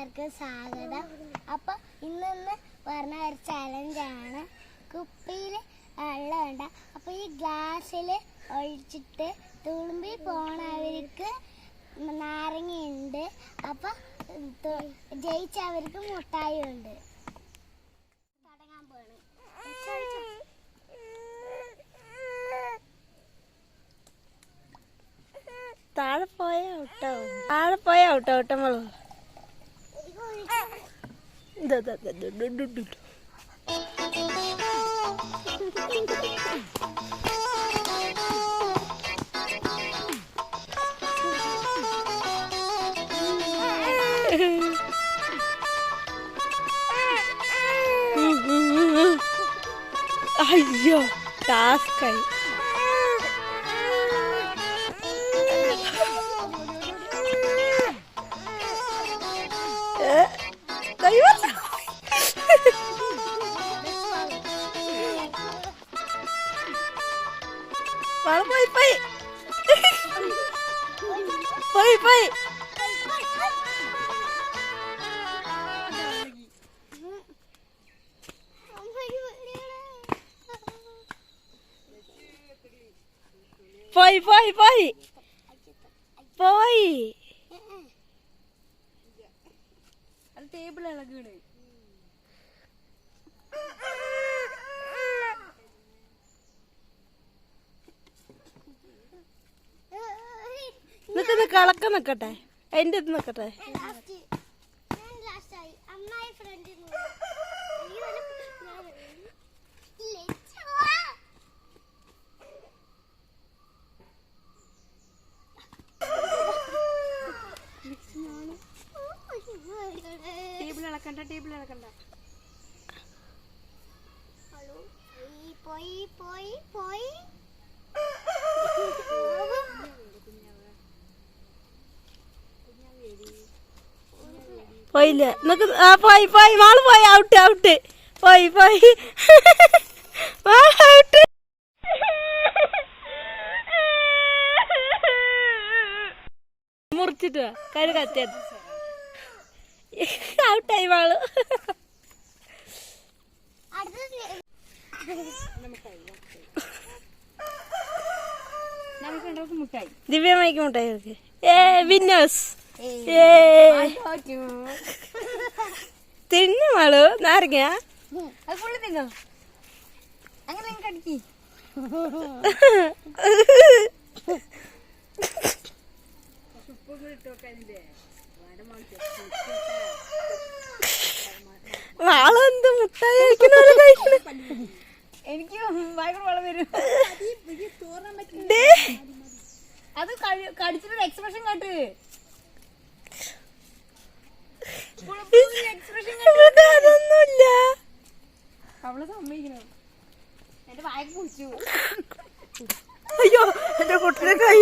എല്ലാവർക്കും സ്വാഗതം. അപ്പൊ ഇന്നൊന്ന് പറഞ്ഞ ഒരു ചലഞ്ചാണ് കുപ്പിയിൽ വെള്ളമുണ്ട് അപ്പൊ ഈ ഗ്ലാസ്സിൽ ഒഴിച്ചിട്ട് തുളുമ്പി പോണവർക്ക് നാരങ്ങയുണ്ട്. അപ്പൊ തു- ജയിച്ചവർക്ക് മുട്ടായി ഉണ്ട്. തുടങ്ങാൻ പോണ് താഴെ പോയ ഔട്ടോ താഴെ പോയ ഔട്ടോ ഔട്ടമ്മളോ അയ്യോ ടാസ്കായി 完了，贝贝，贝贝。Voi, voi, voi. Voi. Al table ala gune. നിക്ക് അളക്ക നിക്കട്ടെ. എന്റെ ഇത് നിക്കട്ടെ. ടേബിൾ ഇളക്കണ്ട ടേബിൾ ഇളക്കണ്ട പോയി പോയി പോയി. പോയില്ല. നമുക്ക് ആ പോയി പോയി. മാൾ പോയി. ഔട്ട് ഔട്ട് പോയി പോയി. ഔട്ട് മുറിച്ചിട്ട് കരു കത്തിയത് ഔട്ടായി മാൾ. ദിവ്യമായിക്ക് മുട്ടായി. ഏ വിന്നേഴ്സ് തിന്നു മാളു. നാരങ്ങ തിന്നോ? അങ്ങനെ കടിക്കി മാൾ എന്ത് മുട്ടായി കഴിക്കുന്ന? കഴിക്കണ? എനിക്ക് ഭയങ്കര വളം വരും. അത് കടിച്ചിട്ടൊരു എക്സ്പ്രഷൻ കാട്ട് എക്സ്പ്രഷൻ ഇവിടെ അതൊന്നുമില്ല. അവൾ സമ്മതിക്കണം എന്റെ വായ പൂച്ചു അയ്യോ എന്റെ കുട്ടിയുടെ കൈ